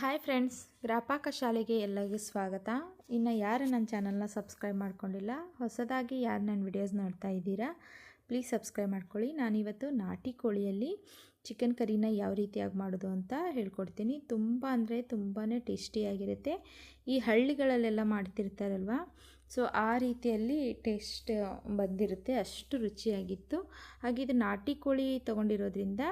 Hi friends ಗ್ರಾಪಾಕ ಶಾಲೆಗೆ ಎಲ್ಲರಿಗೂ ಸ್ವಾಗತ. ಇನ್ನು ಯಾರು ನನ್ನ ಚಾನಲ್ನ ಸಬ್ಸ್ಕ್ರೈಬ್ ಮಾಡ್ಕೊಂಡಿಲ್ಲ, ಹೊಸದಾಗಿ ಯಾರು ನನ್ನ ವಿಡಿಯೋಸ್ ನೋಡ್ತಾ ಇದ್ದೀರಾ ಪ್ಲೀಸ್ ಸಬ್ಸ್ಕ್ರೈಬ್ ಮಾಡ್ಕೊಳ್ಳಿ. ನಾನಿವತ್ತು ನಾಟಿ ಕೋಳಿಯಲ್ಲಿ ಚಿಕನ್ ಕರಿನ ಯಾವ ರೀತಿಯಾಗಿ ಮಾಡೋದು ಅಂತ ಹೇಳ್ಕೊಡ್ತೀನಿ. ತುಂಬ ಅಂದರೆ ತುಂಬಾ ಟೇಸ್ಟಿಯಾಗಿರುತ್ತೆ ಈ ಹಳ್ಳಿಗಳಲ್ಲೆಲ್ಲ ಮಾಡ್ತಿರ್ತಾರಲ್ವ ಸೊ ಆ ರೀತಿಯಲ್ಲಿ ಟೇಸ್ಟ್ ಬಂದಿರುತ್ತೆ. ಅಷ್ಟು ರುಚಿಯಾಗಿತ್ತು. ಹಾಗೆ ಇದು ನಾಟಿ ಕೋಳಿ ತೊಗೊಂಡಿರೋದ್ರಿಂದ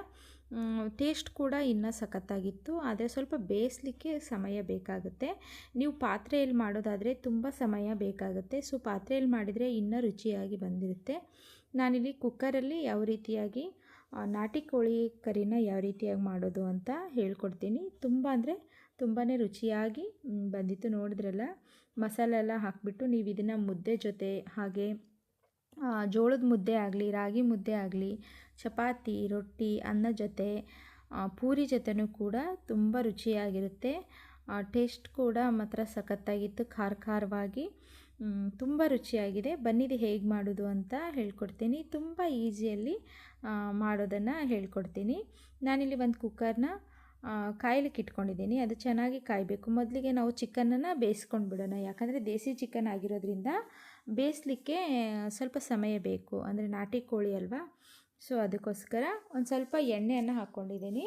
ಟೇಸ್ಟ್ ಕೂಡ ಇನ್ನೂ ಸಖತ್ತಾಗಿತ್ತು, ಆದರೆ ಸ್ವಲ್ಪ ಬೇಯಿಸ್ಲಿಕ್ಕೆ ಸಮಯ ಬೇಕಾಗುತ್ತೆ. ನೀವು ಪಾತ್ರೆಯಲ್ಲಿ ಮಾಡೋದಾದರೆ ತುಂಬ ಸಮಯ ಬೇಕಾಗುತ್ತೆ. ಸೊ, ಪಾತ್ರೆಯಲ್ಲಿ ಮಾಡಿದರೆ ಇನ್ನೂ ರುಚಿಯಾಗಿ ಬಂದಿರುತ್ತೆ. ನಾನಿಲ್ಲಿ ಕುಕ್ಕರಲ್ಲಿ ಯಾವ ರೀತಿಯಾಗಿ ನಾಟಿ ಕೋಳಿ ಕರಿನ ಯಾವ ರೀತಿಯಾಗಿ ಮಾಡೋದು ಅಂತ ಹೇಳ್ಕೊಡ್ತೀನಿ. ತುಂಬ ಅಂದರೆ ತುಂಬಾ ರುಚಿಯಾಗಿ ಬಂದಿತ್ತು ನೋಡಿದ್ರಲ್ಲ. ಮಸಾಲೆ ಎಲ್ಲ ಹಾಕಿಬಿಟ್ಟು ನೀವು ಇದನ್ನು ಮುದ್ದೆ ಜೊತೆ ಹಾಗೆ ಜೋಳದ ಮುದ್ದೆ ಆಗಲಿ, ರಾಗಿ ಮುದ್ದೆ ಆಗಲಿ, ಚಪಾತಿ, ರೊಟ್ಟಿ, ಅನ್ನ ಜೊತೆ ಪೂರಿ ಜೊತೆನೂ ಕೂಡ ತುಂಬ ರುಚಿಯಾಗಿರುತ್ತೆ. ಟೇಸ್ಟ್ ಕೂಡ ಮಾತ್ರ ಸಖತ್ತಾಗಿತ್ತು ಖಾರ ಖಾರವಾಗಿ ತುಂಬ ರುಚಿಯಾಗಿದೆ. ಬನ್ನಿದು ಹೇಗೆ ಮಾಡೋದು ಅಂತ ಹೇಳ್ಕೊಡ್ತೀನಿ. ತುಂಬ ಈಸಿಯಲ್ಲಿ ಮಾಡೋದನ್ನು ಹೇಳ್ಕೊಡ್ತೀನಿ. ನಾನಿಲ್ಲಿ ಒಂದು ಕುಕ್ಕರ್ನ ಕಾಯ್ಲಿಕ್ಕೆ ಇಟ್ಕೊಂಡಿದ್ದೀನಿ. ಅದು ಚೆನ್ನಾಗಿ ಕಾಯಬೇಕು. ಮೊದಲಿಗೆ ನಾವು ಚಿಕನನ್ನು ಬೇಯಿಸ್ಕೊಂಡು ಬಿಡೋಣ. ಯಾಕಂದರೆ ದೇಸಿ ಚಿಕನ್ ಆಗಿರೋದ್ರಿಂದ ಬೇಯಿಸ್ಲಿಕ್ಕೆ ಸ್ವಲ್ಪ ಸಮಯ ಬೇಕು. ಅಂದರೆ ನಾಟಿ ಕೋಳಿ ಅಲ್ವಾ? ಸೊ, ಅದಕ್ಕೋಸ್ಕರ ಒಂದು ಸ್ವಲ್ಪ ಎಣ್ಣೆಯನ್ನು ಹಾಕ್ಕೊಂಡಿದ್ದೀನಿ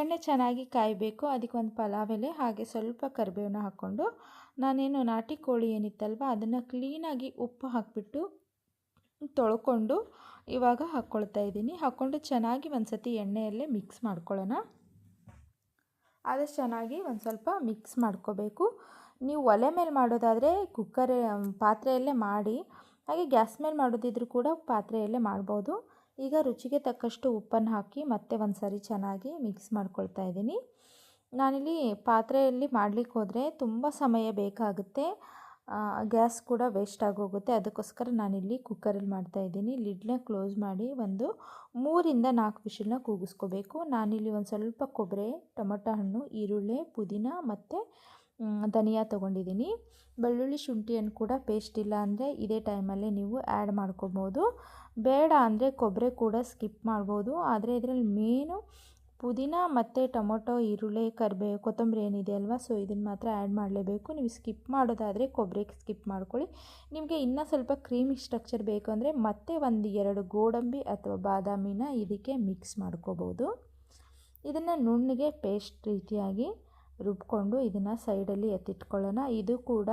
ಎಣ್ಣೆ ಚೆನ್ನಾಗಿ ಕಾಯಬೇಕು. ಅದಕ್ಕೆ ಒಂದು ಪಲಾವ್ ಎಲೆ, ಹಾಗೆ ಸ್ವಲ್ಪ ಕರಿಬೇವನ್ನ ಹಾಕ್ಕೊಂಡು ನಾನೇನು ನಾಟಿ ಕೋಳಿ ಏನಿತ್ತಲ್ವ, ಅದನ್ನು ಕ್ಲೀನಾಗಿ ಉಪ್ಪು ಹಾಕಿಬಿಟ್ಟು ತೊಳ್ಕೊಂಡು ಇವಾಗ ಹಾಕ್ಕೊಳ್ತಾ ಇದ್ದೀನಿ. ಹಾಕ್ಕೊಂಡು ಚೆನ್ನಾಗಿ ಒಂದು ಸತಿ ಎಣ್ಣೆಯಲ್ಲೇ ಮಿಕ್ಸ್ ಮಾಡ್ಕೊಳ್ಳೋಣ. ಆದಷ್ಟು ಚೆನ್ನಾಗಿ ಒಂದು ಸ್ವಲ್ಪ ಮಿಕ್ಸ್ ಮಾಡ್ಕೋಬೇಕು. ನೀವು ಒಲೆ ಮೇಲೆ ಮಾಡೋದಾದರೆ ಕುಕ್ಕರ್ ಪಾತ್ರೆಯಲ್ಲೇ ಮಾಡಿ, ಹಾಗೆ ಗ್ಯಾಸ್ ಮೇಲೆ ಮಾಡೋದಿದ್ರೂ ಕೂಡ ಪಾತ್ರೆಯಲ್ಲೇ ಮಾಡ್ಬೋದು. ಈಗ ರುಚಿಗೆ ತಕ್ಕಷ್ಟು ಉಪ್ಪನ್ನು ಹಾಕಿ ಮತ್ತೆ ಒಂದು ಸರಿ ಚೆನ್ನಾಗಿ ಮಿಕ್ಸ್ ಮಾಡ್ಕೊಳ್ತಾ ಇದ್ದೀನಿ. ನಾನಿಲ್ಲಿ ಪಾತ್ರೆಯಲ್ಲಿ ಮಾಡಲಿಕ್ಕೆ ಹೋದರೆ ತುಂಬ ಸಮಯ ಬೇಕಾಗುತ್ತೆ. ಗ್ಯಾಸ್ ಕೂಡ ವೇಸ್ಟ್ ಆಗೋಗುತ್ತೆ. ಅದಕ್ಕೋಸ್ಕರ ನಾನಿಲ್ಲಿ ಕುಕ್ಕರಲ್ಲಿ ಮಾಡ್ತಾಯಿದ್ದೀನಿ ಲಿಡ್ನ ಕ್ಲೋಸ್ ಮಾಡಿ ಒಂದು ಮೂರಿಂದ ನಾಲ್ಕು ವಿಷಲ್ನ ಕೂಗಿಸ್ಕೋಬೇಕು. ನಾನಿಲ್ಲಿ ಒಂದು ಸ್ವಲ್ಪ ಕೊಬ್ಬರಿ, ಟೊಮೊಟೊ ಹಣ್ಣು, ಈರುಳ್ಳಿ, ಪುದೀನ ಮತ್ತು ಧನಿಯಾ ತೊಗೊಂಡಿದ್ದೀನಿ. ಬೆಳ್ಳುಳ್ಳಿ ಶುಂಠಿಯನ್ನು ಕೂಡ ಪೇಸ್ಟ್ ಇಲ್ಲ ಅಂದರೆ ಇದೇ ಟೈಮಲ್ಲೇ ನೀವು ಆ್ಯಡ್ ಮಾಡ್ಕೊಬೋದು. ಬೇಡ ಅಂದರೆ ಕೊಬ್ಬರಿ ಕೂಡ ಸ್ಕಿಪ್ ಮಾಡ್ಬೋದು. ಆದರೆ ಇದರಲ್ಲಿ ಮೇನು ಪುದೀನ ಮತ್ತು ಟೊಮೊಟೊ, ಈರುಳ್ಳಿ ಕರಿಬೇವು ಕೊತ್ತಂಬರಿ ಏನಿದೆ ಅಲ್ವಾ? ಸೊ ಇದನ್ನು ಮಾತ್ರ ಆ್ಯಡ್ ಮಾಡಲೇಬೇಕು. ನೀವು ಸ್ಕಿಪ್ ಮಾಡೋದಾದರೆ ಕೊಬ್ಬರಿ ಸ್ಕಿಪ್ ಮಾಡ್ಕೊಳ್ಳಿ. ನಿಮಗೆ ಇನ್ನೂ ಸ್ವಲ್ಪ ಕ್ರೀಮಿ ಸ್ಟ್ರಕ್ಚರ್ ಬೇಕು ಅಂದರೆ ಮತ್ತೆ ಒಂದು ಎರಡು ಗೋಡಂಬಿ ಅಥವಾ ಬಾದಾಮಿನ ಇದಕ್ಕೆ ಮಿಕ್ಸ್ ಮಾಡ್ಕೋಬೋದು. ಇದನ್ನು ನುಣ್ಣಗೆ ಪೇಸ್ಟ್ ರೀತಿಯಾಗಿ ರುಬ್ಕೊಂಡು ಇದನ್ನು ಸೈಡಲ್ಲಿ ಎತ್ತಿಟ್ಕೊಳ್ಳೋಣ. ಇದು ಕೂಡ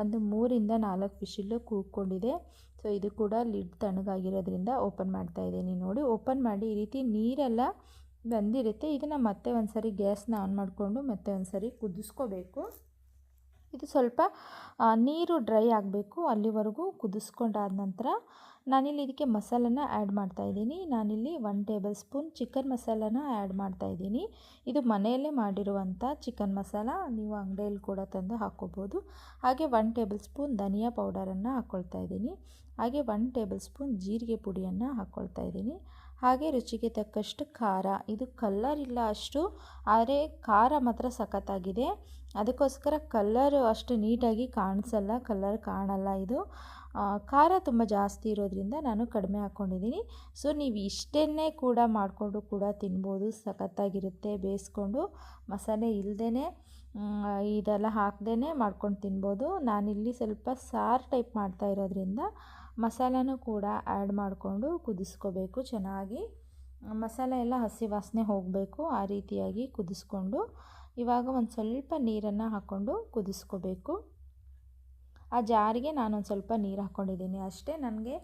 ಒಂದು ಮೂರಿಂದ ನಾಲ್ಕು ಫಿಶಿಲ್ಲು ಕೂಗ್ಕೊಂಡಿದೆ ಸೊ ಇದು ಕೂಡ ಲಿಡ್ ತಣ್ಣಗಾಗಿರೋದ್ರಿಂದ ಓಪನ್ ಮಾಡ್ತಾ ಇದ್ದೀನಿ ನೋಡಿ. ಓಪನ್ ಮಾಡಿ ಈ ರೀತಿ ನೀರೆಲ್ಲ ಬಂದಿರುತ್ತೆ. ಇದನ್ನು ಮತ್ತೆ ಒಂದು ಸರಿ ಗ್ಯಾಸ್ನ ಆನ್ ಮಾಡಿಕೊಂಡು ಮತ್ತೆ ಒಂದು ಸರಿ ಕುದಿಸ್ಕೋಬೇಕು. ಇದು ಸ್ವಲ್ಪ ನೀರು ಡ್ರೈ ಆಗಬೇಕು ಅಲ್ಲಿವರೆಗೂ ಕುದಿಸ್ಕೊಂಡಾದ ನಂತರ ನಾನಿಲ್ಲಿ ಇದಕ್ಕೆ ಮಸಾಲನ ಆ್ಯಡ್ ಮಾಡ್ತಾಯಿದ್ದೀನಿ ನಾನಿಲ್ಲಿ ಒನ್ ಟೇಬಲ್ ಸ್ಪೂನ್ ಚಿಕನ್ ಮಸಾಲನ ಆ್ಯಡ್ ಮಾಡ್ತಾಯಿದ್ದೀನಿ ಇದು ಮನೆಯಲ್ಲೇ ಮಾಡಿರುವಂಥ ಚಿಕನ್ ಮಸಾಲ. ನೀವು ಅಂಗಡಿಯಲ್ಲಿ ಕೂಡ ತಂದು ಹಾಕ್ಕೋಬೋದು ಹಾಗೆ ಒನ್ ಟೇಬಲ್ ಸ್ಪೂನ್ ಧನಿಯಾ ಪೌಡರನ್ನು ಹಾಕ್ಕೊಳ್ತಾ ಇದ್ದೀನಿ. ಹಾಗೆ ಒನ್ ಟೇಬಲ್ ಸ್ಪೂನ್ ಜೀರಿಗೆ ಪುಡಿಯನ್ನು ಹಾಕ್ಕೊಳ್ತಾ ಇದ್ದೀನಿ. ಹಾಗೆ ರುಚಿಗೆ ತಕ್ಕಷ್ಟು ಖಾರ. ಇದು ಕಲ್ಲರ್ ಇಲ್ಲ ಅಷ್ಟು, ಆದರೆ ಖಾರ ಮಾತ್ರ ಸಖತ್ತಾಗಿದೆ. ಅದಕ್ಕೋಸ್ಕರ ಕಲ್ಲರು ಅಷ್ಟು ನೀಟಾಗಿ ಕಾಣಿಸಲ್ಲ, ಕಲ್ಲರ್ ಕಾಣಲ್ಲ ಇದು. ಖಾರ ತುಂಬ ಜಾಸ್ತಿ ಇರೋದ್ರಿಂದ ನಾನು ಕಡಿಮೆ ಹಾಕ್ಕೊಂಡಿದ್ದೀನಿ ಸೊ, ನೀವು ಇಷ್ಟನ್ನೇ ಕೂಡ ಮಾಡಿಕೊಂಡು ಕೂಡ ತಿನ್ಬೋದು. ಸಖತ್ತಾಗಿರುತ್ತೆ ಬೇಯಿಸ್ಕೊಂಡು. ಮಸಾಲೆ ಇಲ್ಲದೇ ಇದೆಲ್ಲ ಹಾಕ್ದೇ ಮಾಡ್ಕೊಂಡು ತಿನ್ಬೋದು. ನಾನಿಲ್ಲಿ ಸ್ವಲ್ಪ ಸಾರು ಟೈಪ್ ಮಾಡ್ತಾ ಇರೋದ್ರಿಂದ ಮಸಾಲನೂ ಕೂಡ ಆ್ಯಡ್ ಮಾಡಿಕೊಂಡು ಕುದಿಸ್ಕೋಬೇಕು ಚೆನ್ನಾಗಿ. ಮಸಾಲೆ ಎಲ್ಲ ಹಸಿ ವಾಸನೆ ಹೋಗಬೇಕು, ಆ ರೀತಿಯಾಗಿ ಕುದಿಸ್ಕೊಂಡು. ಇವಾಗ ಒಂದು ಸ್ವಲ್ಪ ನೀರನ್ನು ಹಾಕ್ಕೊಂಡು ಕುದಿಸ್ಕೋಬೇಕು. ಆ ಜಾರಿಗೆ ನಾನೊಂದು ಸ್ವಲ್ಪ ನೀರು ಹಾಕ್ಕೊಂಡಿದ್ದೀನಿ ಅಷ್ಟೇ. ನನಗೆ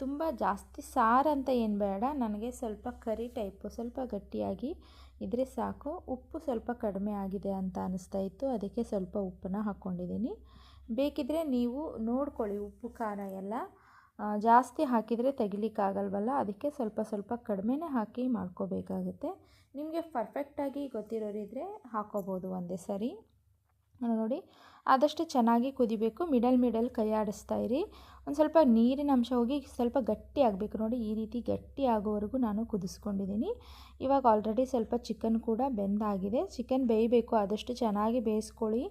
ತುಂಬ ಜಾಸ್ತಿ ಸಾರು ಅಂತ ಏನು ಬೇಡ. ನನಗೆ ಸ್ವಲ್ಪ ಕರಿ ಟೈಪು, ಸ್ವಲ್ಪ ಗಟ್ಟಿಯಾಗಿ ಇದ್ರೆ ಸಾಕು. ಉಪ್ಪು ಸ್ವಲ್ಪ ಕಡಿಮೆ ಆಗಿದೆ ಅಂತ ಅನ್ನಿಸ್ತಾ ಇತ್ತು. ಅದಕ್ಕೆ ಸ್ವಲ್ಪ ಉಪ್ಪನ್ನ ಹಾಕ್ಕೊಂಡಿದ್ದೀನಿ ಬೇಕಿದ್ದರೆ ನೀವು ನೋಡ್ಕೊಳ್ಳಿ ಉಪ್ಪು, ಖಾರ ಎಲ್ಲ. ಜಾಸ್ತಿ ಹಾಕಿದರೆ ತೆಗಿಲಿಕ್ಕಾಗಲ್ವಲ್ಲ? ಅದಕ್ಕೆ ಸ್ವಲ್ಪ ಸ್ವಲ್ಪ ಕಡಿಮೆನೇ ಹಾಕಿ ಮಾಡ್ಕೋಬೇಕಾಗುತ್ತೆ. ನಿಮಗೆ ಪರ್ಫೆಕ್ಟಾಗಿ ಗೊತ್ತಿರೋರಿದ್ರೆ ಹಾಕೋಬೋದು ಒಂದೇ ಸರಿ. ನೋಡಿ. ಆದಷ್ಟು ಚೆನ್ನಾಗಿ ಕುದಿಬೇಕು. ಮಿಡಲ್ ಮಿಡಲ್ ಕೈ ಆಡಿಸ್ತಾ ಇರಿ. ಒಂದು ಸ್ವಲ್ಪ ನೀರಿನ ಅಂಶ ಹೋಗಿ ಸ್ವಲ್ಪ ಗಟ್ಟಿ ಆಗಬೇಕು ನೋಡಿ. ಈ ರೀತಿ ಗಟ್ಟಿ ಆಗೋವರೆಗೂ ನಾನು ಕುದಿಸ್ಕೊಂಡಿದ್ದೀನಿ. ಇವಾಗ ಆಲ್ರೆಡಿ ಸ್ವಲ್ಪ ಚಿಕನ್ ಕೂಡ ಬೆಂದಾಗಿದೆ. ಚಿಕನ್ ಬೇಯಬೇಕು. ಆದಷ್ಟು ಚೆನ್ನಾಗಿ ಬೇಯಿಸ್ಕೊಳ್ಳಿ.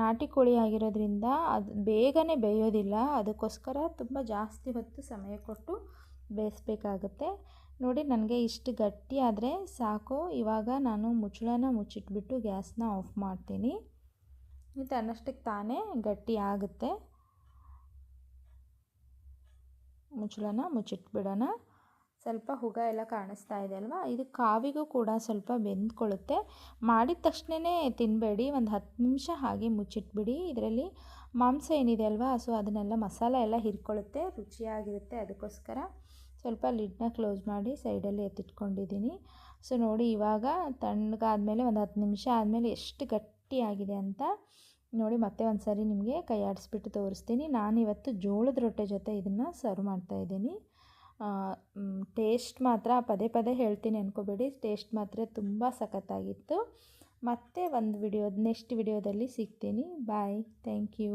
ನಾಟಿ ಕೋಳಿ ಆಗಿರೋದ್ರಿಂದ ಅದು ಬೇಗನೆ ಬೇಯೋದಿಲ್ಲ. ಅದಕ್ಕೋಸ್ಕರ ತುಂಬ ಜಾಸ್ತಿ ಹೊತ್ತು ಸಮಯ ಕೊಟ್ಟು ಬೇಯಿಸ್ಬೇಕಾಗತ್ತೆ. ನೋಡಿ, ನನಗೆ ಇಷ್ಟು ಗಟ್ಟಿ ಆದರೆ ಸಾಕು. ಇವಾಗ ನಾನು ಮುಚ್ಚಳನ ಮುಚ್ಚಿಟ್ಬಿಟ್ಟು ಗ್ಯಾಸ್ನ ಆಫ್ ಮಾಡ್ತೀನಿ. ಇದು ತನ್ನಷ್ಟಕ್ಕೆ ತಾನೇ ಗಟ್ಟಿ ಆಗುತ್ತೆ. ಮುಚ್ಚಳನ, ಮುಚ್ಚಿಟ್ಬಿಡೋಣ. ಸ್ವಲ್ಪ ಹುಗ ಎಲ್ಲ ಕಾಣಿಸ್ತಾ ಇದೆ ಅಲ್ವಾ? ಇದು ಕಾವಿಗೂ ಕೂಡ ಸ್ವಲ್ಪ ಬೆಂದ್ಕೊಳ್ಳುತ್ತೆ. ಮಾಡಿದ ತಕ್ಷಣವೇ ತಿನ್ನಬೇಡಿ ಒಂದು ಹತ್ತು ನಿಮಿಷ ಹಾಗೆ ಮುಚ್ಚಿಟ್ಬಿಡಿ. ಇದರಲ್ಲಿ ಮಾಂಸ ಏನಿದೆ ಅಲ್ವಾ? ಸೊ, ಅದನ್ನೆಲ್ಲ ಮಸಾಲ ಎಲ್ಲ ಹಿರ್ಕೊಳ್ಳುತ್ತೆ. ರುಚಿಯಾಗಿರುತ್ತೆ ಅದಕ್ಕೋಸ್ಕರ. ಸ್ವಲ್ಪ ಲಿಡ್ನ ಕ್ಲೋಸ್ ಮಾಡಿ ಸೈಡಲ್ಲಿ ಎತ್ತಿಟ್ಕೊಂಡಿದ್ದೀನಿ. ಸೊ, ನೋಡಿ ಇವಾಗ ತಣ್ಣಗಾದ್ಮೇಲೆ ಒಂದು ಹತ್ತು ನಿಮಿಷ ಆದಮೇಲೆ ಎಷ್ಟು ಗಟ್ಟಿಯಾಗಿದೆ ಅಂತ ನೋಡಿ ಮತ್ತೆ ಒಂದು ಸರಿ ನಿಮಗೆ ಕೈ ಆಡಿಸ್ಬಿಟ್ಟು ತೋರಿಸ್ತೀನಿ. ನಾನಿವತ್ತು ಜೋಳದ ರೊಟ್ಟೆ ಜೊತೆ ಇದನ್ನು ಸರ್ವ್ ಮಾಡ್ತಾ ಇದ್ದೀನಿ. ಟೇಸ್ಟ್ ಮಾತ್ರ ಪದೇ ಪದೇ ಹೇಳ್ತೀನಿ ಅಂದ್ಕೋಬೇಡಿ ಟೇಸ್ಟ್ ಮಾತ್ರ ತುಂಬ ಸಖತ್ತಾಗಿತ್ತು. ಮತ್ತೆ ಒಂದು ವಿಡಿಯೋ ನೆಕ್ಸ್ಟ್ ವಿಡಿಯೋದಲ್ಲಿ ಸಿಗ್ತೀನಿ. Bye thank you